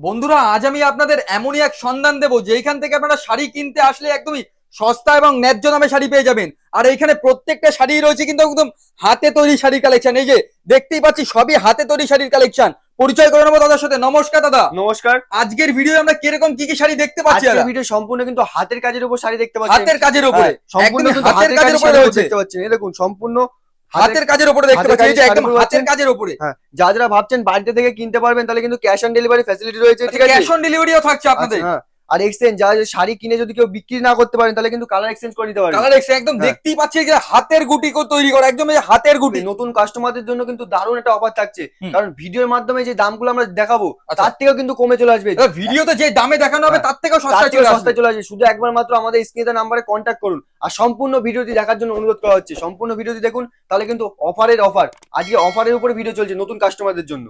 বন্ধুরা আজ আমি আপনাদের এমনই এক সন্ধান দেবো যেখান থেকে আপনারা শাড়ি কিনতে আসলে একদমই সস্তা এবং ন্যায্য দামে শাড়ি পেয়ে যাবেন। আর এখানে প্রত্যেকটা শাড়ি রয়েছে কিন্তু একদম হাতে তৈরি শাড়ির কালেকশন এই যে দেখতেই পাচ্ছি সবই হাতে তৈরি শাড়ির কালেকশন পরিচয় করে নেব দাদার সাথে। নমস্কার দাদা। নমস্কার। আজকের ভিডিও আমরা কীরকম কি কি শাড়ি দেখতে পাচ্ছি আজকের ভিডিও সম্পূর্ণ কিন্তু হাতের কাজের উপর শাড়ি দেখতে পাচ্ছি। হাতের কাজের উপরে। হ্যাঁ, সম্পূর্ণ হাতের কাজের উপরে দেখতে পাচ্ছেন দেখুন সম্পূর্ণ হাতের কাজের উপরে দেখতে পাচ্ছি এই যে একদম হাতের কাজের উপরে। হ্যাঁ যা যারা ভাবছেন বাড়িতে থেকে কিনতে পারবেন তাহলে কিন্তু ক্যাশ অন ডেলিভারি ফ্যাসিলিটি রয়েছে ঠিক আছে? ক্যাশ অন ডেলিভারিও থাকছে আপনাদের। আচ্ছা, হ্যাঁ। আর এক্সচেঞ্জ যারা শাড়ি কিনে যদি কেউ বিক্রি না করতে পারেন তাহলে কিন্তু কালার এক্সচেঞ্জ করে নিতে পারেন কালার এক্স একদম হ্যাঁ। দেখতেই পাচ্ছি যে হাতের গুটি করে তৈরি করা একদম এই হাতের গুটি। নতুন কাস্টমারদের জন্য কিন্তু দারুণ একটা অফার থাকছে। কারণ ভিডিওর মাধ্যমে যে দামগুলো আমরা দেখাবো আচ্ছা। তার থেকেও কিন্তু কমে চলে আসবে। ভিডিওতে যে দামে দেখানো হবে হ্যাঁ। তার থেকেও তার সস্তায় চলে সস্তায় চলে আসবে। শুধু একবার মাত্র আমাদের স্ক্রিনে নাম্বারে কন্ট্যাক্ট করুন। আর সম্পূর্ণ ভিডিওটি দেখার জন্য অনুরোধ করা হচ্ছে। সম্পূর্ণ ভিডিওটি দেখুন তাহলে কিন্তু অফারের অফার আজকে অফারের উপরে ভিডিও চলছে নতুন কাস্টমারদের জন্য।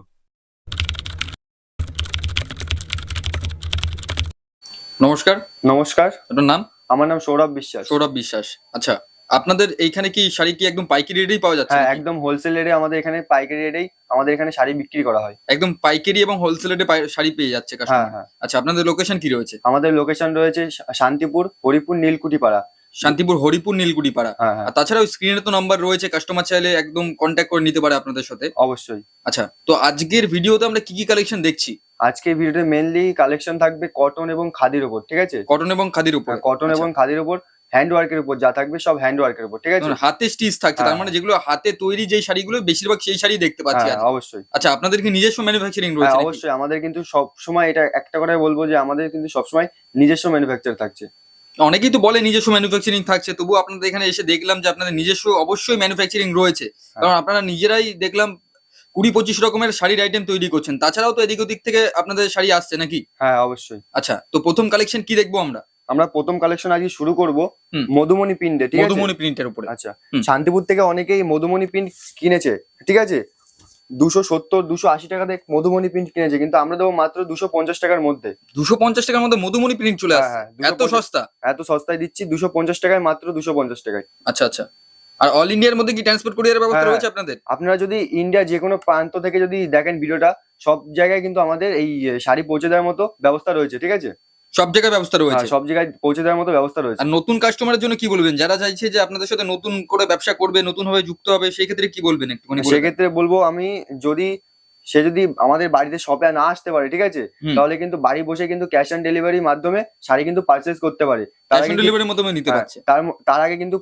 নমস্কার। নমস্কার। আপনার নাম? আমার নাম সৌরভ বিশ্বাস। সৌরভ বিশ্বাস। আচ্ছা আপনাদের এইখানে কি শাড়ি কি একদম পাইকারি রেটেই পাওয়া যাচ্ছে হ্যাঁ একদম হোলসেল রেটে আমাদের এখানে পাইকারি রেটেই আমাদের এখানে শাড়ি বিক্রি করা হয়। একদম পাইকারি এবং হোলসেল রেটে শাড়ি পেয়ে যাচ্ছে হ্যাঁ হ্যাঁ। আচ্ছা আপনাদের লোকেশন কি রয়েছে? আমাদের লোকেশন রয়েছে শান্তিপুর হরিপুর নীলকুঠিপাড়া। শান্তিপুর হরিপুর নীলকুড়ি পাড়া হ্যাঁ হ্যাঁ। আর তাছাড়াও স্ক্রিনে তো নাম্বার রয়েছে কাস্টমার চাইলে একদম কন্ট্যাক্ট করে নিতে পারে আপনাদের সাথে। অবশ্যই। আচ্ছা তো আজকের ভিডিওতে আমরা কি কি কালেকশন দেখছি? আজকে ভিডিওতে মেনলি কালেকশন থাকবে কটন এবং খাদির উপর ঠিক আছে? কটন এবং খাদির উপর। কটন এবং খাদির উপর হ্যান্ড ওয়ার্কের উপর যা থাকবে সব হ্যান্ড ওয়ার্কের উপর ঠিক আছে? হাতে স্টিচ থাকছে তার হ্যাঁ। মানে যেগুলো হাতে তৈরি যে শাড়িগুলো বেশিরভাগ সেই শাড়ি দেখতে পাচ্ছি হ্যাঁ অবশ্যই। আচ্ছা আপনাদের কি নিজস্ব ম্যানুফ্যাকচারিং রয়েছে হ্যাঁ অবশ্যই আমাদের কিন্তু সব সময় এটা একটা কথাই বলব যে আমাদের কিন্তু সবসময় নিজস্ব ম্যানুফ্যাকচার থাকছে। অনেকেই তো বলে নিজস্ব ম্যানুফ্যাকচারিং থাকছে তবু আপনাদের এখানে এসে দেখলাম যে আপনাদের নিজস্ব অবশ্যই ম্যানুফ্যাকচারিং রয়েছে। কারণ আপনারা নিজেরাই দেখলাম কুড়ি পঁচিশ রকমের শাড়ির আইটেম তৈরি করছেন। তাছাড়াও তো এদিক ওদিক থেকে আপনাদের শাড়ি আসছে নাকি? হ্যাঁ অবশ্যই। আচ্ছা তো প্রথম কালেকশন কি দেখব আমরা? আমরা প্রথম কালেকশন আজকে শুরু করব মধুমণি প্রিন্টে ঠিক আছে? মধুমণি প্রিন্টের উপরে। আচ্ছা শান্তিপুর থেকে অনেকেই মধুমণি প্রিন্ট কিনেছে ঠিক আছে? দুশো সত্তর দুশো আশি টাকাতে মধুমণি প্রিন্ট কিনেছে কিন্তু আমরা দেবো মাত্র দুশো পঞ্চাশ টাকার মধ্যে। দুশো পঞ্চাশ টাকার মধ্যে মধুমণি প্রিন্ট চলে হ্যাঁ, আসছে? হ্যাঁ, 250 এত সস্তা? এত সস্তায় দিচ্ছি দুশো পঞ্চাশ টাকায় মাত্র দুশো পঞ্চাশ টাকায়। আচ্ছা আচ্ছা। আর অল ইন্ডিয়ার মধ্যে কি ট্রান্সপোর্ট কোরিয়ার ব্যবস্থা হ্যাঁ, রয়েছে আপনাদের? আপনারা যদি ইন্ডিয়া যে কোনো প্রান্ত থেকে যদি দেখেন ভিডিওটা সব জায়গায় কিন্তু আমাদের এই শাড়ি পৌঁছে দেওয়ার মতো ব্যবস্থা রয়েছে ঠিক আছে? সব জায়গায় ব্যবস্থা রয়েছে। হ্যাঁ, সব জায়গায় পৌঁছে দেওয়ার মতো ব্যবস্থা রয়েছে। আর নতুন কাস্টমারের জন্য কি বলবেন? যারা চাইছে যে আপনাদের সাথে নতুন করে ব্যবসা করবে নতুন ভাবে যুক্ত হবে সেই ক্ষেত্রে কি বলবেন একটু সেক্ষেত্রে বলব আমি যদি সে যদি আমাদের বাড়িতে শপে না আসতে পারে ঠিক আছে? তাহলে কিন্তু বাড়ি বসে কিন্তু ক্যাশ অন ডেলিভারির মাধ্যমে শাড়ি কিন্তু পারচেস করতে পারে। তার আগে কিন্তু- ডেলিভারির মাধ্যমে নিতে হ্যাঁ, পারছে। তার আগে কিন্তু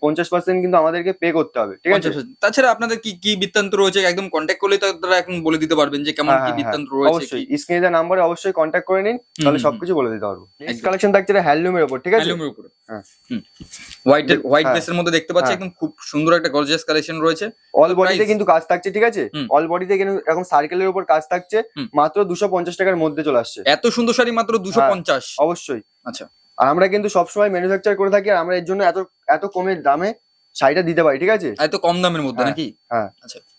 পঞ্চাশ পার্সেন্ট কিন্তু আমাদেরকে পে করতে হবে ঠিক আছে? তাছাড়া আপনাদের কি কি বৃত্তান্ত রয়েছে? একদম কন্ট্যাক্ট করলে তারা এখন বলে দিতে পারবেন যে কেমন হ্যাঁ, কি হ্যাঁ, বৃত্তান্ত রয়েছে অবশ্যই। স্ক্রিনে দেওয়া নাম্বারে অবশ্যই কন্ট্যাক্ট করে নিন তাহলে সবকিছু বলে দিতে পারব। নেক্সট কালেকশন থাকছে হ্যান্ডলুমের উপর ঠিক আছে? হ্যান্ডলুমের উপরে। হ্যাঁ। হোয়াইট হোয়াইট হ্যাঁ। ড্রেসের মধ্যে দেখতে পাচ্ছি। একদম খুব সুন্দর একটা গর্জিয়াস কালেকশন রয়েছে। অল বডিতে কিন্তু কাজ থাকছে ঠিক আছে? অল বডিতে কিন্তু এরকম সার্কেলের উপর কাজ থাকছে মাত্র দুশো পঞ্চাশ টাকার মধ্যে চলে আসছে। এত সুন্দর শাড়ি মাত্র দুশো হ্যাঁ। পঞ্চাশ। অবশ্যই। আচ্ছা। আর আমরা কিন্তু সবসময় ম্যানুফ্যাকচার করে থাকি আর আমরা এর জন্য এত এত কমের দামে শাড়িটা দিতে পারি ঠিক আছে? এত কম দামের মধ্যে হ্যাঁ। নাকি?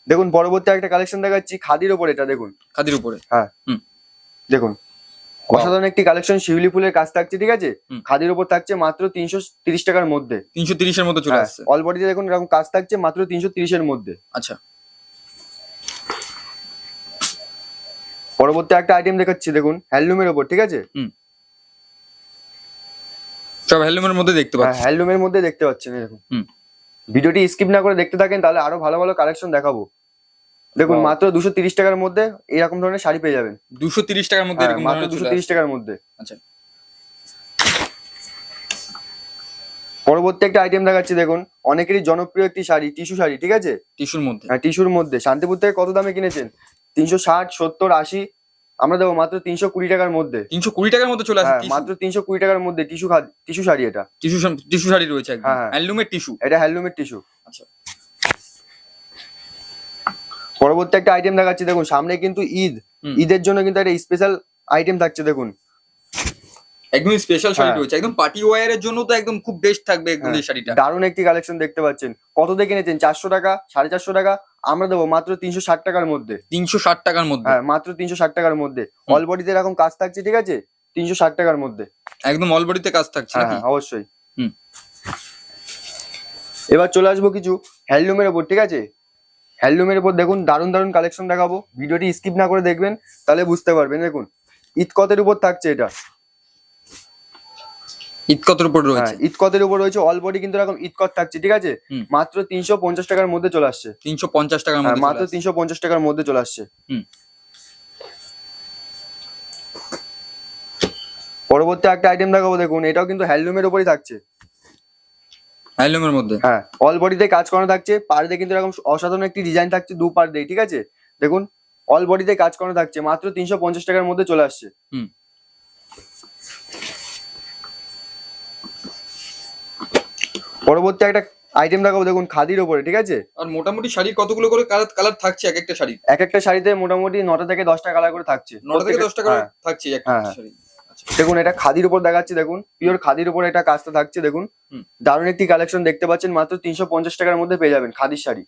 দেখুন পরবর্তী একটা কালেকশন দেখাচ্ছি খাদির ওপর এটা দেখুন। খাদির উপরে? হ্যাঁ। দেখুন অসাধারণ একটি কালেকশন শিউলি ফুলের কাজ থাকছে ঠিক আছে? খাদির ওপর থাকছে মাত্র তিনশো তিরিশ টাকার মধ্যে। তিনশো তিরিশের মধ্যে চলে আসছে। অল বডিতে দেখুন এরকম কাজ থাকছে মাত্র তিনশো তিরিশের মধ্যে। আচ্ছা। পরবর্তী একটা আইটেম দেখাচ্ছি দেখুন হ্যান্ডলুমের ওপর ঠিক আছে? সব হ্যান্ডলুমের মধ্যে দেখতে হ্যাঁ পাচ্ছি। হ্যান্ডলুমের মধ্যে দেখতে পাচ্ছেন এরকম। হুম। ভিডিওটি স্কিপ না করে দেখতে থাকেন তাহলে আরও ভালো ভালো কালেকশন দেখাবো। দেখুন মাত্র দুশো তিরিশ টাকার মধ্যে এরকম ধরনের শাড়ি পেয়ে যাবেন। দুশো তিরিশ টাকার মধ্যে হ্যাঁ, এরকম মাত্র দুশো তিরিশ টাকার মধ্যে। আচ্ছা। পরবর্তী একটা আইটেম দেখাচ্ছি দেখুন অনেকেরই জনপ্রিয় একটি শাড়ি টিস্যু শাড়ি ঠিক আছে? টিস্যুর মধ্যে। হ্যাঁ টিস্যুর মধ্যে। শান্তিপুর থেকে কত দামে কিনেছেন? তিনশো ষাট সত্তর আশি আমরা দেবো মাত্র তিনশো কুড়ি টাকার মধ্যে। তিনশো কুড়ি টাকার মধ্যে চলে আসে হ্যাঁ মাত্র তিনশো কুড়ি টাকার মধ্যে টিস্যু টিস্যু শাড়ি এটা। টিস্যু টিস্যু শাড়ি রয়েছে একদম। হ্যাঁ, হ্যাঁ। হ্যান্ডলুমের টিস্যু। এটা হ্যান্ডলুমের টিস্যু। আচ্ছা। পরবর্তী একটা আইটেম দেখাচ্ছি দেখুন সামনে কিন্তু ঈদ। হুম। ঈদের জন্য কিন্তু একটা স্পেশাল আইটেম থাকছে দেখুন। একদম স্পেশাল শাড়ি হ্যাঁ। রয়েছে। একদম পার্টি ওয়ারের জন্য তো একদম খুব বেস্ট থাকবে একদম হ্যাঁ। এই শাড়িটা। দারুণ একটি কালেকশন দেখতে পাচ্ছেন। কত দিয়ে কিনেছেন চারশো টাকা সাড়ে চারশো টাকা? আমরা দেবো মাত্র তিনশো ষাট টাকার মধ্যে। তিনশো ষাট টাকার মধ্যে। হ্যাঁ মাত্র তিনশো ষাট টাকার মধ্যে। অল বডিতে এরকম কাজ থাকছে ঠিক আছে? তিনশো ষাট টাকার মধ্যে। একদম অলবডিতে কাজ থাকছে হ্যাঁ হ্যাঁ অবশ্যই। এবার চলে আসব কিছু হ্যান্ডলুমের ওপর ঠিক আছে? হ্যান্ডলুমের উপর দেখুন দারুণ দারুণ কালেকশন দেখাবো। ভিডিওটি স্কিপ না করে দেখবেন তাহলে বুঝতে পারবেন। দেখুন ইটকতের উপর থাকছে এটা। ইটকতের উপর রয়েছে? হ্যাঁ ইটকতের উপর রয়েছে অল বডি কিন্তু এরকম ইটকত থাকছে ঠিক আছে। মাত্র তিনশো পঞ্চাশ টাকার মধ্যে চলে আসছে। তিনশো পঞ্চাশ টাকার হ্যাঁ, মধ্যে মাত্র তিনশো পঞ্চাশ টাকার মধ্যে চলে আসছে। হুম। পরবর্তী একটা আইটেম দেখাবো দেখুন এটাও কিন্তু হ্যান্ডলুমের উপরই থাকছে। হ্যান্ডলুমের মধ্যে? হ্যাঁ অল বডিতে কাজ করানো থাকছে পার দিয়ে কিন্তু এরকম অসাধারণ একটি ডিজাইন থাকছে দু পার দিয়ে ঠিক আছে? দেখুন অল বডিতে কাজ করানো থাকছে মাত্র তিনশো পঞ্চাশ টাকার মধ্যে চলে আসছে। হুম। পরবর্তী একটা আইটেম দেখাবো দেখুন খাদির ওপরে ঠিক আছে? আর মোটামুটি শাড়ি কতগুলো করে কালার কালার থাকছে এক একটা শাড়ি এক একটা শাড়িতে মোটামুটি নটা থেকে দশটা কালার করে থাকছে। নটা থেকে দশটা কালার হ্যাঁ। থাকছে এক একটা হ্যাঁ, হ্যাঁ। শাড়ি। আচ্ছা। দেখুন এটা খাদির উপর দেখাচ্ছি দেখুন। পিওর খাদির উপর এটা কাজটা থাকছে দেখুন। দারুণ একটি কালেকশন দেখতে পাচ্ছেন মাত্র তিনশো পঞ্চাশ টাকার মধ্যে পেয়ে যাবেন খাদির শাড়ি।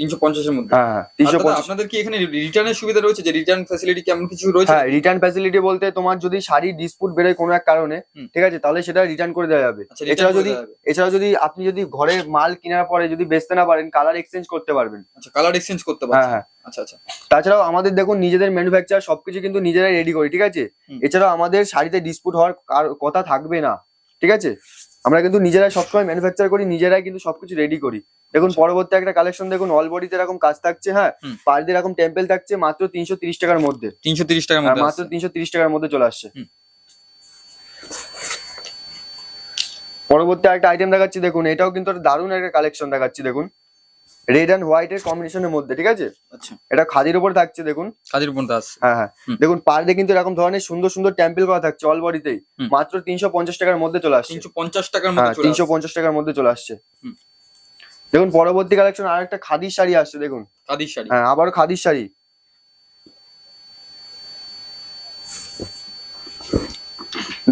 তিনশো পঞ্চাশের মধ্যে। হ্যাঁ হ্যাঁ তিনশো আপনাদের কি এখানে রিটার্নের সুবিধা রয়েছে? যে রিটার্ন ফ্যাসিলিটি কেমন কিছু রয়েছে? হ্যাঁ রিটার্ন ফ্যাসিলিটি বলতে তোমার যদি শাড়ি ডিসপুট বেরোয় কোনো এক কারণে ঠিক আছে তাহলে সেটা রিটার্ন করে দেওয়া যাবে। আচ্ছা, এছাড়া যদি এছাড়া যদি আপনি যদি ঘরে মাল কেনার পরে যদি বেচতে না পারেন কালার এক্সচেঞ্জ করতে পারবেন। আচ্ছা কালার এক্সচেঞ্জ করতে হ্যাঁ হ্যাঁ। আচ্ছা আচ্ছা। তাছাড়াও আমাদের দেখুন নিজেদের ম্যানুফ্যাকচার সবকিছু কিন্তু নিজেরাই রেডি করি ঠিক আছে। এছাড়াও আমাদের শাড়িতে ডিসপুট হওয়ার কথা থাকবে না ঠিক আছে? আমরা কিন্তু নিজেরাই সবসময় ম্যানুফ্যাকচার করি নিজেরাই কিন্তু সবকিছু রেডি করি। দেখুন পরবর্তী একটা কালেকশন দেখুন অল বডিতে এরকম কাজ থাকছে হ্যাঁ। পার দিয়ে এরকম টেম্পেল থাকছে মাত্র তিনশো তিরিশ টাকার মধ্যে। তিনশো তিরিশ টাকার হ্যাঁ, মধ্যে মাত্র তিনশো তিরিশ টাকার মধ্যে চলে আসছে। পরবর্তী একটা আইটেম দেখাচ্ছি দেখুন এটাও কিন্তু একটা দারুণ একটা কালেকশন দেখাচ্ছি দেখুন। রেড অ্যান্ড হোয়াইট এর কম্বিনেশনের মধ্যে ঠিক আছে? আচ্ছা। এটা খাদির উপর থাকছে দেখুন। কাজের মধ্যে আসছে। হ্যাঁ হ্যাঁ। দেখুন পার দিয়ে কিন্তু এরকম ধরনের সুন্দর সুন্দর টেম্পল করা থাকছে অল বডিতেই মাত্র তিনশো পঞ্চাশ টাকার মধ্যে চলে আসছে। তিনশো পঞ্চাশ টাকার হ্যাঁ মধ্যে চলে তিনশো আসছে। পঞ্চাশ টাকার মধ্যে চলে আসছে। দেখুন পরবর্তী কালেকশন আর একটা খাদির শাড়ি আসছে দেখুন। খাদির শাড়ি। হ্যাঁ আবারও খাদির শাড়ি।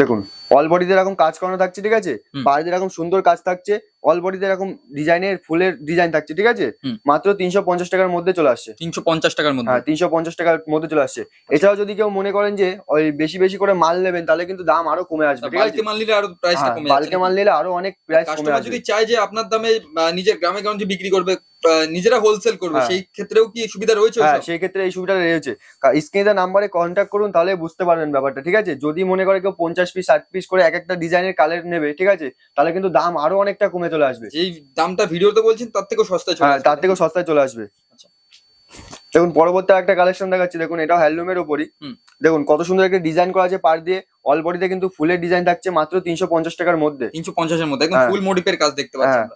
দেখুন অল বডিতে এরকম কাজ করানো থাকছে ঠিক আছে। বাইরে এরকম সুন্দর কাজ থাকছে অল বডিতে এরকম ডিজাইনের ফুলের ডিজাইন থাকছে ঠিক আছে? মাত্র তিনশো পঞ্চাশ টাকার মধ্যে চলে আসছে। তিনশো পঞ্চাশ টাকার মধ্যে। হ্যাঁ তিনশো পঞ্চাশ টাকার মধ্যে চলে আসছে। এছাড়াও যদি কেউ মনে করেন যে ওই বেশি বেশি করে মাল নেবেন তাহলে কিন্তু দাম আরও কমে আসবে বালকে মাল নিলে আরও প্রাইসটা কমে বালকে মাল নিলে আরও অনেক প্রাইস কমে আসবে। যদি চাই যে আপনার দামে নিজের গ্রামে গঞ্জে বিক্রি করবে নিজেরা হোলসেল করবে হ্যাঁ। সেই ক্ষেত্রেও কি সুবিধা রয়েছে হ্যাঁ? সেই ক্ষেত্রে এই সুবিধাটা রয়েছে স্ক্রিনে নাম্বারে কন্ট্যাক্ট করুন তাহলে বুঝতে পারবেন ব্যাপারটা ঠিক আছে যদি মনে করে কেউ পঞ্চাশ পিস ষাট পিস করে এক একটা ডিজাইনের কালার নেবে ঠিক আছে তাহলে কিন্তু দাম আরও অনেকটা কমে চলে আসবে এই দামটা ভিডিওতে বলছেন তার থেকেও সস্তায় চলে হ্যাঁ। তার থেকেও সস্তায় চলে আসবে আচ্ছা। দেখুন পরবর্তী একটা কালেকশন দেখাচ্ছি দেখুন এটাও হ্যান্ডলুমের উপরই হুম। দেখুন কত সুন্দর একটা ডিজাইন করা আছে পার দিয়ে অল বডিতে কিন্তু ফুলের ডিজাইন থাকছে মাত্র তিনশো পঞ্চাশ টাকার মধ্যে তিনশো পঞ্চাশের মধ্যে হ্যাঁ। ফুল মোটিভের কাজ দেখতে পাচ্ছি হ্যাঁ।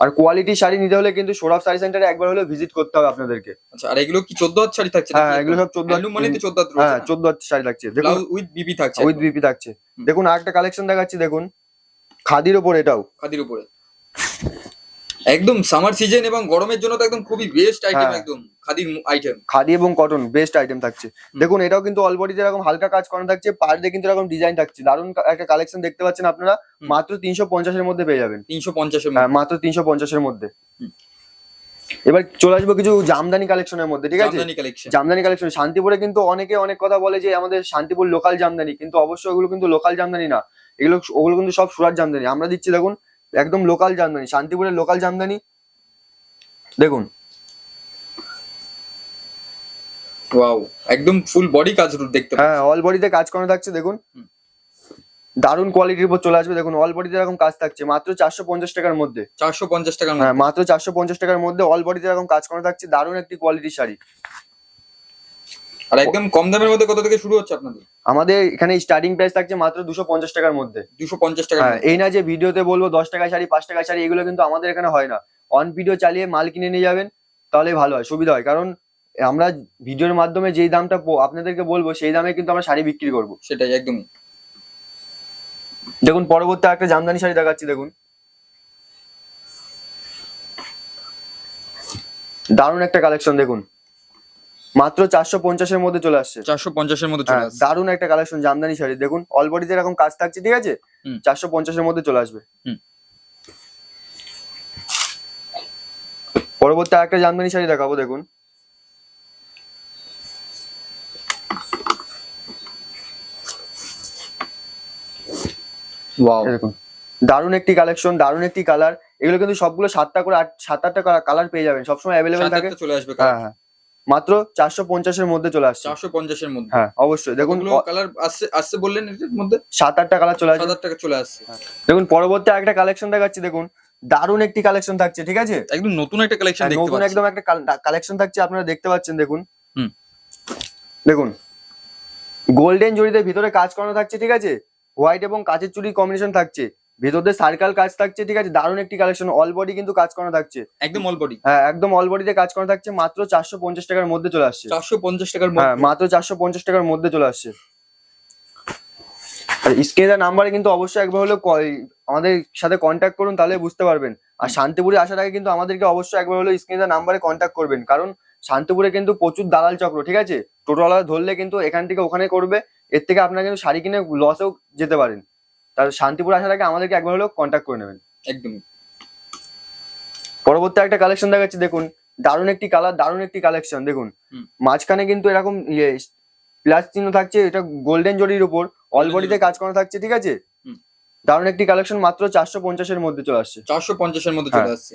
আর কোয়ালিটি শাড়ি নিতে হলে কিন্তু সৌরভ শাড়ি সেন্টারে একবার হলেও ভিজিট করতে হবে আপনাদেরকে। আচ্ছা আর এগুলো কি চোদ্দ হাত শাড়ি থাকছে হ্যাঁ এগুলো সব চোদ্দ হাত মানে তো চোদ্দ হাত হ্যাঁ 14 হাত শাড়ি থাকছে। দেখুন উইথ বিপি থাকছে উইথ বিপি থাকছে। দেখুন আরেকটা কালেকশন দেখাচ্ছি দেখুন। খাদির উপর এটাও। খাদির উপরে। একদম সামার সিজন এবং গরমের জন্য তো একদম খুবই বেস্ট আইটেম হ্যাঁ। একদম খাদির আইটেম খাদি এবং কটন বেস্ট আইটেম থাকছে। দেখুন এটাও কিন্তু অলবডিতে এরকম হালকা কাজ করানো থাকছে পার দিয়ে কিন্তু এরকম ডিজাইন থাকছে। দারুণ কা- একটা কালেকশন দেখতে পাচ্ছেন আপনারা মাত্র তিনশো পঞ্চাশের মধ্যে পেয়ে যাবেন। তিনশো পঞ্চাশের হ্যাঁ মধ্যে। মাত্র তিনশো পঞ্চাশের মধ্যে। এবার চলে আসব কিছু জামদানি কালেকশনের মধ্যে ঠিক আছে? জামদানি কালেকশন জামদানি কালেকশন শান্তিপুরে কিন্তু অনেকে অনেক কথা বলে যে আমাদের শান্তিপুর লোকাল জামদানি কিন্তু অবশ্যই ওগুলো কিন্তু লোকাল জামদানি না। এগুলো ওগুলো কিন্তু সব সুরাট জামদানি। আমরা দিচ্ছি দেখুন একদম লোকাল জামদানি শান্তিপুরের লোকাল জামদানি। দেখুন। ওয়াও একদম ফুল বডি কাজ দেখতে হ্যাঁ অল বডিতে কাজ থাকছে দেখুন। দারুণ কোয়ালিটির উপর চলে আসবে দেখুন অল বডিতে এরকম কাজ থাকছে মাত্র চারশো পঞ্চাশ টাকার মধ্যে। চারশো পঞ্চাশ টাকার হ্যাঁ মাত্র চারশো পঞ্চাশ টাকার মধ্যে অল বডিতে এরকম কাজ থাকছে দারুণ একটি কোয়ালিটির শাড়ি। আর একদম কম দামের মধ্যে কত থেকে শুরু হচ্ছে আপনাদের? আমাদের এখানে স্টার্টিং প্রাইস থাকছে মাত্র দুশো পঞ্চাশ টাকার মধ্যে। দুশো পঞ্চাশ টাকার হ্যাঁ এই না যে ভিডিওতে বলব দশ টাকা শাড়ি পাঁচ টাকা শাড়ি এগুলো কিন্তু আমাদের এখানে হয় না। অন ভিডিও চালিয়ে মাল কিনে নিয়ে যাবেন তাহলে ভালো হয় সুবিধা হয়। কারণ আমরা ভিডিওর মাধ্যমে যেই দামটা আপনাদেরকে বলব সেই দামে কিন্তু আমরা শাড়ি বিক্রি করব। সেটাই একদমই। দেখুন পরবর্তী একটা জামদানি শাড়ি দেখাচ্ছি দেখুন। দারুণ একটা কালেকশন দেখুন। মাত্র চারশো পঞ্চাশের মধ্যে চলে আসছে। চারশো পঞ্চাশের মধ্যে চলে হ্যাঁ, আসছে। দারুণ একটা কালেকশন জামদানি শাড়ি। দেখুন অলবডিতে এরকম কাজ থাকছে ঠিক আছে। চারশো পঞ্চাশের মধ্যে চলে আসবে। পরবর্তী একটা জামদানি শাড়ি দেখাবো দেখুন। দারুণ একটি কালেকশন দারুণ একটি কালার এগুলো কিন্তু সবগুলো সাতটা করে আট সাত আটটা কালার পেয়ে যাবেন। সবসময় অ্যাভেলেবেল থাকে। চলে আসবে হ্যাঁ হ্যাঁ। মাত্র চারশো পঞ্চাশের মধ্যে চলে আসছে। চারশো পঞ্চাশের মধ্যে। হ্যাঁ অবশ্যই। দেখুন কালার আসছে আসছে বললেন এটার মধ্যে? সাত আটটা কালার চলে আসছে। সাত আট টাকা চলে আসছে। দেখুন পরবর্তী একটা কালেকশন দেখাচ্ছি দেখুন। দারুণ একটি কালেকশন থাকছে ঠিক আছে? একদম নতুন একটা কালেকশন হ্যাঁ, নতুন একদম একটা কালেকশন থাকছে আপনারা দেখতে পাচ্ছেন দেখুন। হুম। দেখুন গোল্ডেন জড়িতে ভিতরে কাজ করানো থাকছে ঠিক আছে? হোয়াইট এবং কাচের চুরি কম্বিনেশন থাকছে। ভিতরে সার্কেল কাজ থাকছে ঠিক আছে? দারুণ একটি কালেকশন অল বডি কিন্তু কাজ করা থাকছে। একদম অল বডি হ্যাঁ একদম অল বডিতে কাজ করা থাকছে মাত্র চারশো পঞ্চাশ টাকার মধ্যে চলে আসছে। চারশো পঞ্চাশ টাকার হ্যাঁ মাত্র চারশো পঞ্চাশ টাকার মধ্যে চলে আসছে। আর স্ক্রিনে নাম্বারে কিন্তু অবশ্যই একবার হলো আমাদের সাথে কন্ট্যাক্ট করুন তাহলে বুঝতে পারবেন। আর শান্তিপুরে আসার আগে কিন্তু আমাদেরকে অবশ্যই একবার হলো স্ক্রিনে নাম্বারে কন্ট্যাক্ট করবেন। কারণ শান্তিপুরে কিন্তু প্রচুর দালাল চক্র ঠিক আছে? টোটোওয়ালা ধরলে কিন্তু এখান থেকে ওখানে করবে এর থেকে আপনারা কিন্তু শাড়ি কিনে লসেও যেতে পারেন। তার শান্তিপুর আসার আগে আমাদেরকে একবার হলেও কন্ট্যাক্ট করে নেবেন। একদমই। পরবর্তী একটা কালেকশন দেখাচ্ছি দেখুন দারুণ একটি কালার দারুণ একটি কালেকশন দেখুন। মাঝখানে কিন্তু এরকম ইয়ে প্লাস চিহ্ন থাকছে এটা গোল্ডেন জরির উপর অল Golden বডিতে কাজ করা থাকছে ঠিক আছে। দারুণ একটি কালেকশন মাত্র চারশো পঞ্চাশের মধ্যে চলে আসছে। চারশো পঞ্চাশের মধ্যে চলে হ্যাঁ। আসছে।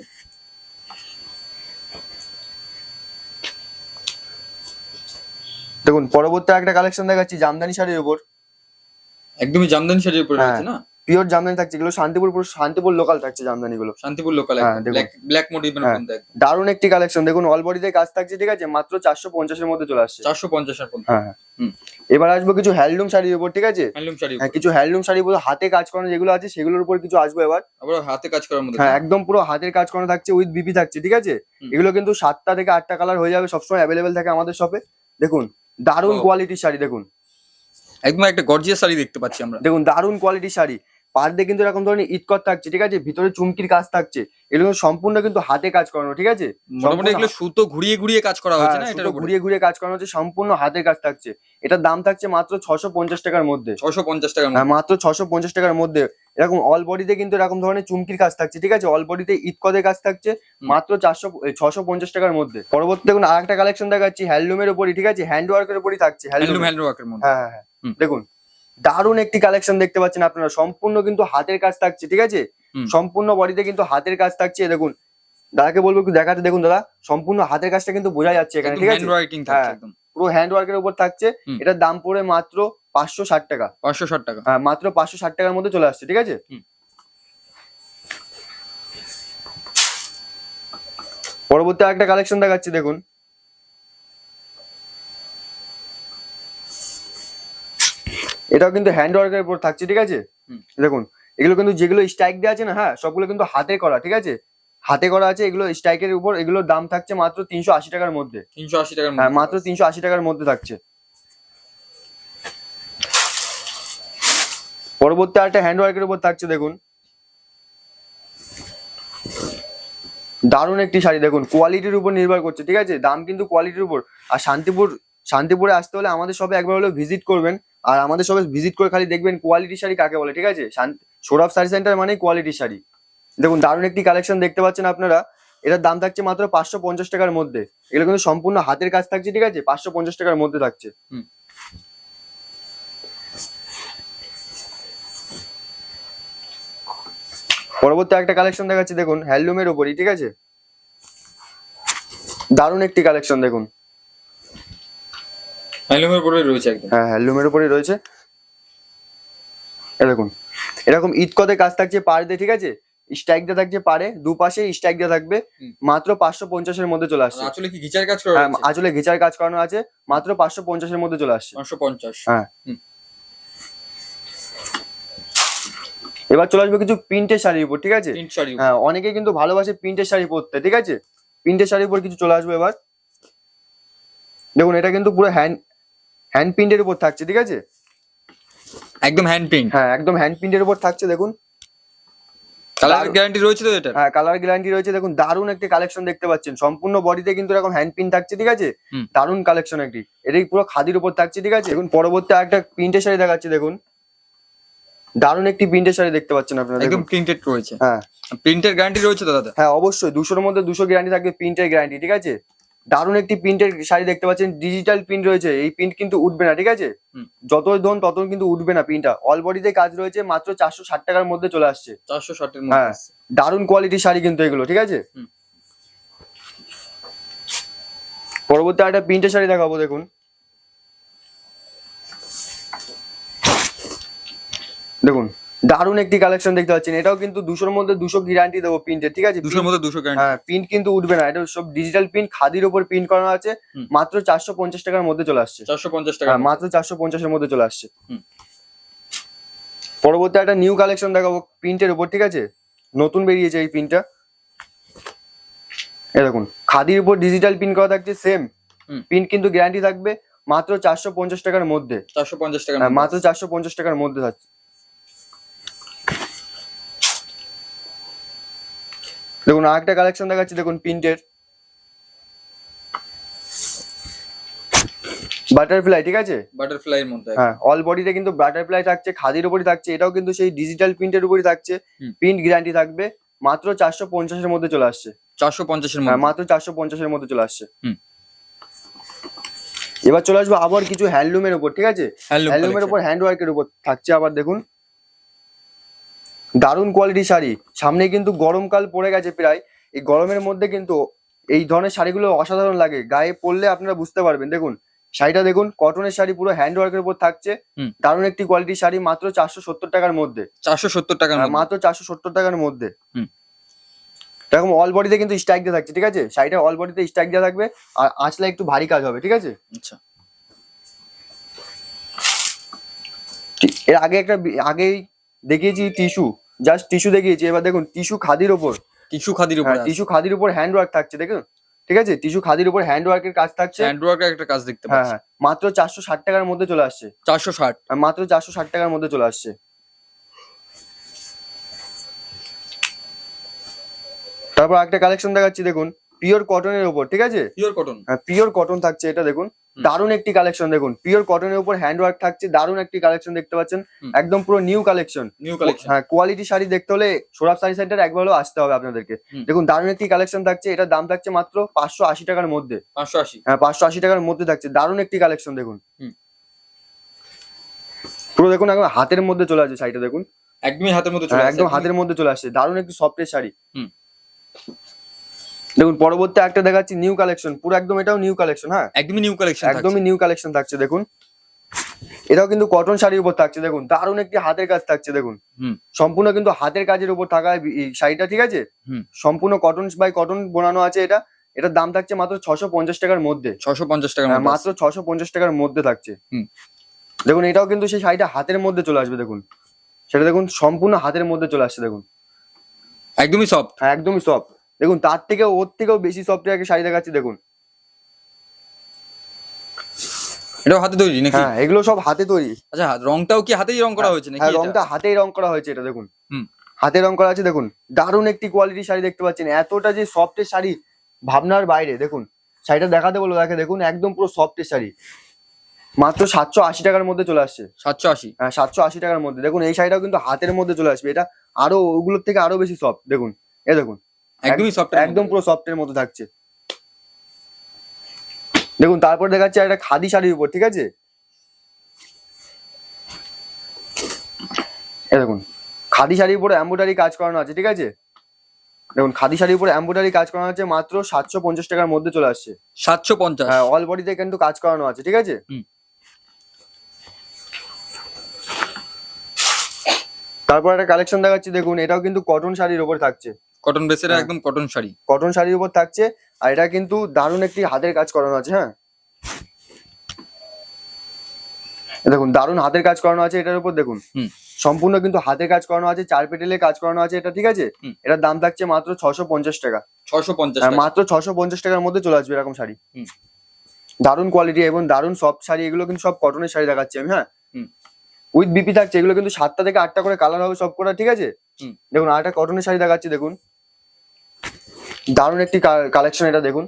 দেখুন পরবর্তী একটা কালেকশন দেখাচ্ছি জামদানি শাড়ির উপর। একদমই জামদানি শাড়ির উপরে হ্যাঁ। রয়েছে না? পিওর জামদানি থাকছে এগুলো শান্তিপুর পুরো শান্তিপুর লোকাল থাকছে জামদানি গুলো শান্তিপুর লোকাল হ্যাঁ, ব্ল্যাক হ্যাঁ। একদম। দারুণ একটি কালেকশন দেখুন অল বডিতে কাজ থাকছে ঠিক আছে মাত্র চারশো পঞ্চাশের মধ্যে চলে আসছে। চারশো পঞ্চাশের মধ্যে হ্যাঁ হ্যাঁ। এবার আসব কিছু হ্যান্ডলুম শাড়ির উপর ঠিক আছে? হ্যান্ডলুম শাড়ি হ্যাঁ কিছু হ্যান্ডলুম শাড়ি বলে হাতে কাজ করানো যেগুলো আছে সেগুলোর উপর কিছু আসব এবার। আবার হাতে কাজ করার মধ্যে। হ্যাঁ একদম পুরো হাতের কাজ করানো থাকছে উইথ বিপি থাকছে ঠিক আছে? এগুলো কিন্তু সাতটা থেকে আটটা কালার হয়ে যাবে সবসময় অ্যাভেলেবেল থাকে আমাদের শপে দেখুন দারুণ. কোয়ালিটির শাড়ি দেখুন। একদম একটা গর্জিয়া শাড়ি দেখতে পাচ্ছি আমরা। দেখুন দারুণ কোয়ালিটি শাড়ি। পার দিয়ে কিন্তু এরকম ধরনের ইটকট থাকছে ঠিক আছে? ভিতরে চুমকির কাজ থাকছে। এগুলো সম্পূর্ণ কিন্তু হাতে কাজ করানো ঠিক আছে? মোটামুটি সম্পূর্ণ- এগুলো সুতো ঘুরিয়ে ঘুরিয়ে কাজ করা হয়েছে না হ্যাঁ, উপরে? ঘুরিয়ে ঘুরিয়ে কাজ করানো হচ্ছে সম্পূর্ণ হাতের কাজ থাকছে। এটার দাম থাকছে মাত্র ছশো পঞ্চাশ টাকার মধ্যে। ছশো পঞ্চাশ টাকার হ্যাঁ মাত্র ছশো পঞ্চাশ টাকার মধ্যে। এরকম অল বডিতে কিন্তু এরকম ধরনের চুমকির কাজ থাকছে ঠিক আছে? অল বডিতে ইটকদের কাজ থাকছে মাত্র চারশো ছশো পঞ্চাশ টাকার মধ্যে। পরবর্তী দেখুন আর একটা কালেকশন দেখাচ্ছি হ্যান্ডলুমের উপরই ঠিক আছে? হ্যান্ড ওয়ার্কের উপরই থাকছে হ্যান্ডলুম হ্যান্ডলুম হ্যান্ড ওয়ার্কের মধ্যে। হ্যাঁ হ্যাঁ হ্যাঁ। দেখুন দারুণ একটি কালেকশন দেখতে পাচ্ছেন আপনারা। সম্পূর্ণ কিন্তু হাতের কাজ থাকছে ঠিক আছে? সম্পূর্ণ বডিতে কিন্তু হাতের কাজ থাকছে দেখুন। দাদাকে বলব একটু দেখাতে দেখুন দাদা সম্পূর্ণ হাতের কাজটা কিন্তু বোঝা যাচ্ছে এখানে ঠিক আছে? হ্যাঁ। পুরো হ্যান্ড ওয়ার্কের উপর থাকছে। এটার দাম পড়ে মাত্র পাঁচশো ষাট টাকা। পাঁচশো ষাট টাকা। হ্যাঁ মাত্র পাঁচশো ষাট টাকার মধ্যে চলে আসছে ঠিক আছে। পরবর্তী একটা কালেকশন দেখাচ্ছি দেখুন। এটাও কিন্তু হ্যান্ড ওয়ার্কের উপর থাকছে ঠিক আছে। দেখুন এগুলো কিন্তু যেগুলো স্ট্রাইক দেওয়া আছে না হ্যাঁ সবগুলো কিন্তু হাতে করা ঠিক আছে? হাতে করা আছে এগুলো স্ট্রাইকের উপর এগুলোর দাম থাকছে মাত্র তিনশো আশি টাকার মধ্যে। তিনশো আশি টাকার হ্যাঁ মাত্র তিনশো আশি টাকার মধ্যে থাকছে। পরবর্তী একটা হ্যান্ড ওয়ার্কের উপর থাকছে, দেখুন। দারুণ একটি শাড়ি, দেখুন কোয়ালিটির উপর নির্ভর করছে, ঠিক আছে? দাম কিন্তু কোয়ালিটির উপর। আর শান্তিপুর, শান্তিপুরে আসতে হলে আমাদের সবে একবার হলেও ভিজিট করবেন। আর আমাদের সবে ভিজিট করে খালি দেখবেন কোয়ালিটি শাড়ি কাকে বলে, ঠিক আছে? সৌরভ শাড়ি সেন্টার মানেই কোয়ালিটি শাড়ি। দেখুন, দারুণ একটি কালেকশন দেখতে পাচ্ছেন আপনারা। এটার দাম থাকছে মাত্র পাঁচশো পঞ্চাশ টাকার মধ্যে। এগুলো কিন্তু সম্পূর্ণ হাতের কাজ থাকছে, ঠিক আছে? পাঁচশো পঞ্চাশ টাকার মধ্যে থাকছে। পরবর্তী একটা কালেকশন দেখাচ্ছি দেখুন হ্যান্ডলুমের উপরই ঠিক আছে? দারুণ একটি কালেকশন দেখুন। হ্যান্ডলুমের উপরে রয়েছে একদম। হ্যাঁ হ্যান্ডলুমের উপরই রয়েছে। দেখুন এরকম ঈদ কতে কাজ থাকছে পার দিয়ে ঠিক আছে? স্ট্রাইক দেওয়া থাকছে পারে দুপাশে স্ট্রাইক দেওয়া থাকবে। মাত্র পাঁচশো পঞ্চাশের মধ্যে চলে আসছে। আসলে কি গিচার কাজ করা হ্যাঁ আসলে ঘিচার কাজ করানো আছে মাত্র পাঁচশো পঞ্চাশের মধ্যে চলে আসছে। পাঁচশো পঞ্চাশ। হ্যাঁ হুম। এবার চলে আসবে কিছু প্রিন্টের শাড়ির উপর ঠিক আছে? হ্যাঁ অনেকে কিন্তু ভালোবাসে প্রিন্টের শাড়ি পরতে ঠিক আছে? প্রিন্টের শাড়ির উপর কিছু চলে আসবে এবার। দেখুন এটা কিন্তু পুরো হ্যান্ড হ্যান্ড প্রিন্টের উপর থাকছে ঠিক আছে? একদম হ্যান্ড প্রিন্ট হ্যাঁ একদম হ্যান্ড প্রিন্টের উপর থাকছে দেখুন। কালার গ্যারান্টি রয়েছে তো এটা হ্যাঁ কালার গ্যারান্টি রয়েছে দেখুন একটি কালেকশন দেখতে পাচ্ছেন। সম্পূর্ণ বডিতে কিন্তু এরকম হ্যান্ড প্রিন্ট থাকছে ঠিক আছে। দারুণ কালেকশন একটি। এটাই পুরো খাদির উপর থাকছে ঠিক আছে? দেখুন পরবর্তী একটা প্রিন্টের শাড়ি দেখাচ্ছি দেখুন। দারুণ একটি প্রিন্টের শাড়ি দেখতে পাচ্ছেন আপনারা একদম প্রিন্টেড রয়েছে। হ্যাঁ। প্রিন্টের গ্যারান্টি রয়েছে তো দাদা হ্যাঁ অবশ্যই। দুশোর মধ্যে দুশো গ্যারান্টি থাকবে প্রিন্টের গ্যারান্টি ঠিক আছে? দারুণ একটি প্রিন্টের শাড়ি দেখতে পাচ্ছেন ডিজিটাল প্রিন্ট রয়েছে। এই প্রিন্ট কিন্তু উঠবে না ঠিক আছে। যতই ধন তত কিন্তু উঠবে না প্রিন্টটা অল বডিতে কাজ রয়েছে মাত্র চারশো ষাট টাকার মধ্যে চলে আসছে। চারশো ষাটের হ্যাঁ। দারুণ কোয়ালিটির শাড়ি কিন্তু এগুলো ঠিক আছে। পরবর্তী একটা প্রিন্টের শাড়ি দেখাবো দেখুন। দেখুন দারুণ একটি কালেকশন দেখতে পাচ্ছেন। এটাও কিন্তু দুশোর মধ্যে দুশো গ্যারান্টি দেবো প্রিন্টের ঠিক আছে? দুশোর মধ্যে দুশো হ্যাঁ প্রিন্ট কিন্তু উঠবে না। এটা সব ডিজিটাল প্রিন্ট খাদির উপর প্রিন্ট করানো আছে। মাত্র চারশো পঞ্চাশ টাকার মধ্যে চলে আসছে। চারশো পঞ্চাশ টাকা হ্যাঁ, মাত্র চারশো পঞ্চাশের মধ্যে চলে আসছে। পরবর্তী একটা নিউ কালেকশন দেখাবো প্রিন্টের উপর ঠিক আছে? নতুন বেরিয়েছে এই প্রিন্টটা এ দেখুন খাদির উপর ডিজিটাল প্রিন্ট করা থাকছে সেম প্রিন্ট কিন্তু গ্যারান্টি থাকবে মাত্র চারশো পঞ্চাশ টাকার মধ্যে। চারশো পঞ্চাশ টাকা হ্যাঁ, মাত্র চারশো পঞ্চাশ টাকার মধ্যে থাকছে। দেখুন আরেকটা কালেকশন দেখাচ্ছি দেখুন প্রিন্টের বাটারফ্লাই ঠিক আছে? বাটারফ্লাই এর মধ্যে। হ্যাঁ অল বডিতে কিন্তু বাটারফ্লাই থাকছে খাদির উপরই থাকছে এটাও কিন্তু সেই ডিজিটাল প্রিন্টের উপরই থাকছে। প্রিন্ট গ্যারান্টি থাকবে মাত্র চারশো পঞ্চাশের মধ্যে চলে আসছে। চারশো পঞ্চাশের হ্যাঁ মধ্যে। মাত্র চারশো পঞ্চাশের মধ্যে চলে আসছে। এবার চলে আসব আবার কিছু হ্যান্ডলুমের উপর ঠিক আছে? হ্যান্ডলুমের উপর হ্যান্ড ওয়ার্কের উপর থাকছে আবার দেখুন। দারুণ কোয়ালিটি শাড়ি। সামনে কিন্তু গরমকাল পড়ে গেছে প্রায়। এই গরমের মধ্যে কিন্তু এই ধরনের শাড়িগুলো অসাধারণ লাগে। গায়ে পরলে আপনারা বুঝতে পারবেন। দেখুন শাড়িটা দেখুন কটনের শাড়ি পুরো হ্যান্ড ওয়ার্কের উপর থাকছে। দারুণ একটি কোয়ালিটির শাড়ি মাত্র চারশো সত্তর টাকার মধ্যে। চারশো সত্তর টাকার হ্যাঁ, মাত্র চারশো সত্তর টাকার মধ্যে। এরকম অল বডিতে কিন্তু স্ট্রাইক দেওয়া থাকছে ঠিক আছে? শাড়িটা অল বডিতে স্ট্রাইক দেওয়া থাকবে। আর আঁচলা একটু ভারী কাজ হবে ঠিক আছে? আচ্ছা। এর আগে একটা আগেই দেখিয়েছি টিস্যু জাস্ট টিস্যু দেখিয়েছি। এবার দেখুন টিস্যু খাদির ওপর। টিস্যু খাদির উপর টিস্যু খাদির উপর হ্যান্ড ওয়ার্ক থাকছে দেখুন। ঠিক আছে? টিস্যু খাদির উপর হ্যান্ড ওয়ার্কের কাজ থাকছে। হ্যান্ডওয়ার্কের একটা কাজ দেখতে হ্যাঁ পাচ্ছি। হ্যাঁ। মাত্র চারশো ষাট টাকার মধ্যে চলে আসছে। চারশো ষাট। আর মাত্র চারশো ষাট টাকার মধ্যে চলে আসছে। তারপর একটা কালেকশন দেখাচ্ছি দেখুন। পিওর কটনের উপর ঠিক আছে? পিওর কটন হ্যাঁ পিওর কটন থাকছে এটা দেখুন। দারুণ একটি কালেকশন দেখুন পিওর কটনের উপর হ্যান্ড ওয়ার্ক থাকছে দারুণ একটি কালেকশন দেখতে পাচ্ছেন। একদম পুরো নিউ কালেকশন নিউ কালেকশন হ্যাঁ কোয়ালিটি শাড়ি দেখতে হলে সোরাব শাড়ি সেন্টার একবার আসতে হবে আপনাদেরকে। দেখুন দারুণ একটি কালেকশন থাকছে এটার দাম থাকছে মাত্র পাঁচশো আশি টাকার মধ্যে। পাঁচশো আশি। হ্যাঁ পাঁচশো আশি টাকার মধ্যে থাকছে দারুণ একটি কালেকশন দেখুন। পুরো দেখুন একদম হাতের মধ্যে চলে আসছে শাড়িটা দেখুন। একদমই হাতের মধ্যে চলে হ্যাঁ, একদম হাতের মধ্যে চলে আসছে দারুণ একটি সফটের শাড়ি। দেখুন পরবর্তী একটা দেখাচ্ছি নিউ কালেকশন পুরো একদম এটাও নিউ কালেকশন হ্যাঁ? একদমই নিউ কালেকশন একদমই নিউ কালেকশন থাকছে দেখুন। এটাও কিন্তু কটন শাড়ির উপর থাকছে দেখুন। দারুণ একটি হাতের কাজ থাকছে দেখুন। সম্পূর্ণ কিন্তু হাতের কাজের উপর থাকা এই শাড়িটা ঠিক আছে? সম্পূর্ণ কটন বাই কটন বোনানো আছে এটা। এটার দাম থাকছে মাত্র ছশো পঞ্চাশ টাকার মধ্যে। ছশো পঞ্চাশ টাকার হ্যাঁ, মাত্র ছশো পঞ্চাশ টাকার মধ্যে থাকছে। দেখুন এটাও কিন্তু সেই শাড়িটা হাতের মধ্যে চলে আসবে দেখুন। সেটা দেখুন সম্পূর্ণ হাতের মধ্যে চলে আসছে দেখুন। একদমই সফট হ্যাঁ একদমই সফট দেখুন তার থেকে ওর থেকেও বেশি সফট একটা শাড়ি দেখাচ্ছি দেখুন। এটাও হাতে তৈরি নাকি? হ্যাঁ এগুলো সব হাতে তৈরি। আচ্ছা রংটাও কি হাতেই রং করা হয়েছে নাকি হ্যাঁ রংটা হাতেই রং করা হয়েছে এটা দেখুন। হাতে রং করা আছে দেখুন। দারুণ একটি কোয়ালিটির শাড়ি দেখতে পাচ্ছেন। এতটা যে সফটের শাড়ি ভাবনার বাইরে দেখুন। শাড়িটা দেখাতে বলো দেখে দেখুন একদম পুরো সফটের শাড়ি। মাত্র সাতশো আশি টাকার মধ্যে চলে আসছে। সাতশো আশি? হ্যাঁ সাতশো আশি টাকার মধ্যে। দেখুন এই শাড়িটাও কিন্তু হাতের মধ্যে চলে আসবে। এটা আরও ওগুলোর থেকে আরও বেশি সফট দেখুন। এ দেখুন। একদমই সফট একদম পুরো সফটের মধ্যে থাকছে। দেখুন তারপর দেখাচ্ছে একটা খাদি শাড়ির উপর ঠিক আছে? দেখুন খাদি শাড়ির উপরে এম্ব্রয়ডারি কাজ করানো আছে ঠিক আছে? দেখুন খাদি শাড়ির উপরে এম্ব্রয়ডারি কাজ করানো আছে মাত্র সাতশো পঞ্চাশ টাকার মধ্যে চলে আসছে। সাতশো পঞ্চাশ। হ্যাঁ অল বডিতে কিন্তু কাজ করানো আছে ঠিক আছে। তারপর একটা কালেকশন দেখাচ্ছি দেখুন এটাও কিন্তু কটন শাড়ির উপর থাকছে। কটন বেসের হ্যাঁ। একদম কটন শাড়ি কটন শাড়ির উপর থাকছে আর এটা কিন্তু দারুণ একটি হাতের কাজ করানো আছে হ্যাঁ দেখুন দারুণ হাতের কাজ করানো আছে এটার উপর দেখুন। সম্পূর্ণ কিন্তু হাতের কাজ করানো আছে চার পেটেলে কাজ করানো আছে এটা ঠিক আছে। এটার দাম থাকছে মাত্র ছশো পঞ্চাশ টাকা ছশো পঞ্চাশ হ্যাঁ, মাত্র ছশো পঞ্চাশ টাকার মধ্যে চলে আসবে এরকম শাড়ি। দারুণ কোয়ালিটি এবং দারুণ সফট শাড়ি এগুলো কিন্তু সব কটনের শাড়ি দেখাচ্ছি আমি হ্যাঁ। উইথ বিপি থাকছে এগুলো কিন্তু সাতটা থেকে আটটা করে কালার হবে সব করা ঠিক আছে। দেখুন আর একটা কটনের শাড়ি দেখাচ্ছি দেখুন দারুণ একটি কালেকশন এটা দেখুন।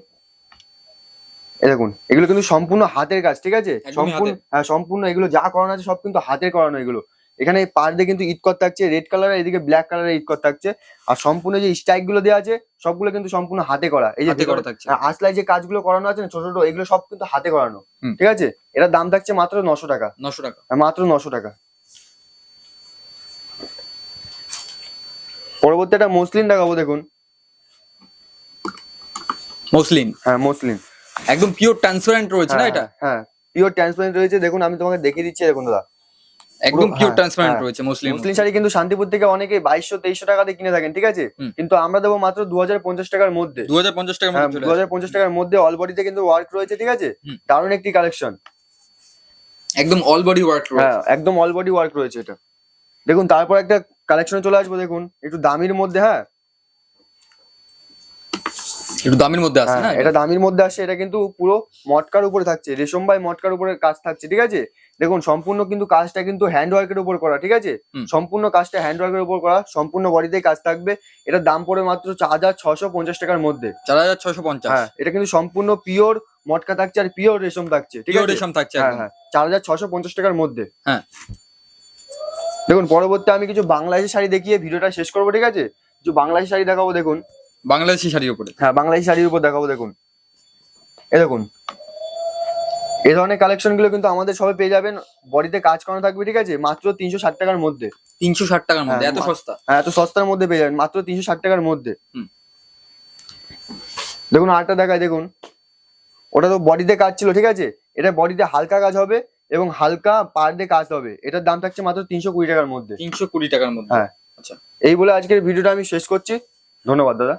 দেখুন এগুলো কিন্তু সম্পূর্ণ হাতের কাজ ঠিক আছে? সম্পূর্ণ হ্যাঁ সম্পূর্ণ এগুলো যা করানো আছে সব কিন্তু হাতের করানো এগুলো। এখানে পার দিয়ে কিন্তু ইট কর থাকছে রেড কালার এদিকে ব্ল্যাক কালারের ইট কর থাকছে। আর সম্পূর্ণ যে স্ট্রাইকগুলো দেওয়া আছে সবগুলো কিন্তু সম্পূর্ণ হাতে করা। এই যে হাতে করা থাকছে। হ্যাঁ, আসলায় যে কাজগুলো করানো আছে না ছোট ছোট এগুলো সব কিন্তু হাতে করানো ঠিক আছে? এটার দাম থাকছে মাত্র নশো টাকা। নশো টাকা। হ্যাঁ, মাত্র নশো টাকা। পরবর্তী একটা মসলিন দেখাবো দেখুন। মসলিন হ্যাঁ মসলিন একদম পিওর ট্রান্সপারেন্ট রয়েছে না হ্যাঁ, এটা? হ্যাঁ পিওর ট্রান্সপারেন্ট রয়েছে। দেখুন আমি তোমাকে দেখিয়ে দিচ্ছি দেখুন দাদা। একদম পিওর হ্যাঁ, ট্রান্সপারেন্ট হ্যাঁ। রয়েছে মুসলিম মুসলিম শাড়ি কিন্তু শান্তিপুর থেকে অনেকে বাইশশো তেইশশো টাকাতে কিনে থাকেন ঠিক আছে? কিন্তু আমরা দেবো মাত্র দু হাজার পঞ্চাশ টাকার মধ্যে। দু হাজার পঞ্চাশ টাকার হ্যাঁ মধ্যে দু হাজার পঞ্চাশ টাকার মধ্যে অল বডিতে কিন্তু ওয়ার্ক রয়েছে ঠিক আছে। দারুণ একটি কালেকশন একদম অল বডি ওয়ার্ক হ্যাঁ একদম অল বডি ওয়ার্ক রয়েছে এটা। দেখুন তারপর একটা কালেকশন চলে আসব দেখুন। একটু দামির মধ্যে হ্যাঁ? একটু দামের মধ্যে আছে না হ্যাঁ, এটা দামির মধ্যে আসে এটা কিন্তু পুরো মটকার উপরে থাকছে রেশম বাই মটকার উপরে কাজ থাকছে ঠিক আছে? দেখুন সম্পূর্ণ কিন্তু কাজটা কিন্তু হ্যান্ড ওয়ার্কের উপর করা ঠিক আছে? সম্পূর্ণ কাজটা হ্যান্ড ওয়ার্কের উপর করা সম্পূর্ণ বডিতেই কাজ থাকবে এটার দাম পড়ে মাত্র চার হাজার ছশো পঞ্চাশ টাকার মধ্যে। চার হাজার ছশো পঞ্চাশ। হ্যাঁ এটা কিন্তু সম্পূর্ণ পিওর মটকা থাকছে আর পিওর রেশম থাকছে ঠিক পিওর আছে? রেশম থাকছে হ্যাঁ হ্যাঁ চার হাজার ছশো পঞ্চাশ টাকার মধ্যে। হ্যাঁ। দেখুন পরবর্তী আমি কিছু বাংলাদেশি শাড়ি দেখিয়ে ভিডিওটা শেষ করব ঠিক আছে? কিছু বাংলাদেশি শাড়ি দেখাবো দেখুন। বাংলাদেশি শাড়ির উপরে। হ্যাঁ বাংলাদেশি শাড়ির উপর দেখাবো দেখুন। এ দেখুন। এই ধরনের কালেকশনগুলো কিন্তু আমাদের সবাই পেয়ে যাবেন। বডিতে কাজ করানো থাকবে ঠিক আছে? মাত্র তিনশো ষাট টাকার মধ্যে। তিনশো ষাট টাকার মধ্যে হ্যাঁ, এত সস্তা? হ্যাঁ এত সস্তার মধ্যে পেয়ে যাবেন। মাত্র তিনশো ষাট টাকার মধ্যে। দেখুন আরেকটা দেখায় দেখুন। ওটা তো বডিতে কাজ ছিল ঠিক আছে? এটা বডিতে হালকা কাজ হবে এবং হালকা পার দিয়ে কাজ হবে। এটার দাম থাকছে মাত্র তিনশো কুড়ি টাকার মধ্যে। তিনশো কুড়ি টাকার মধ্যে। হ্যাঁ। আচ্ছা। এই বলে আজকের ভিডিওটা আমি শেষ করছি। ধন্যবাদ দাদা।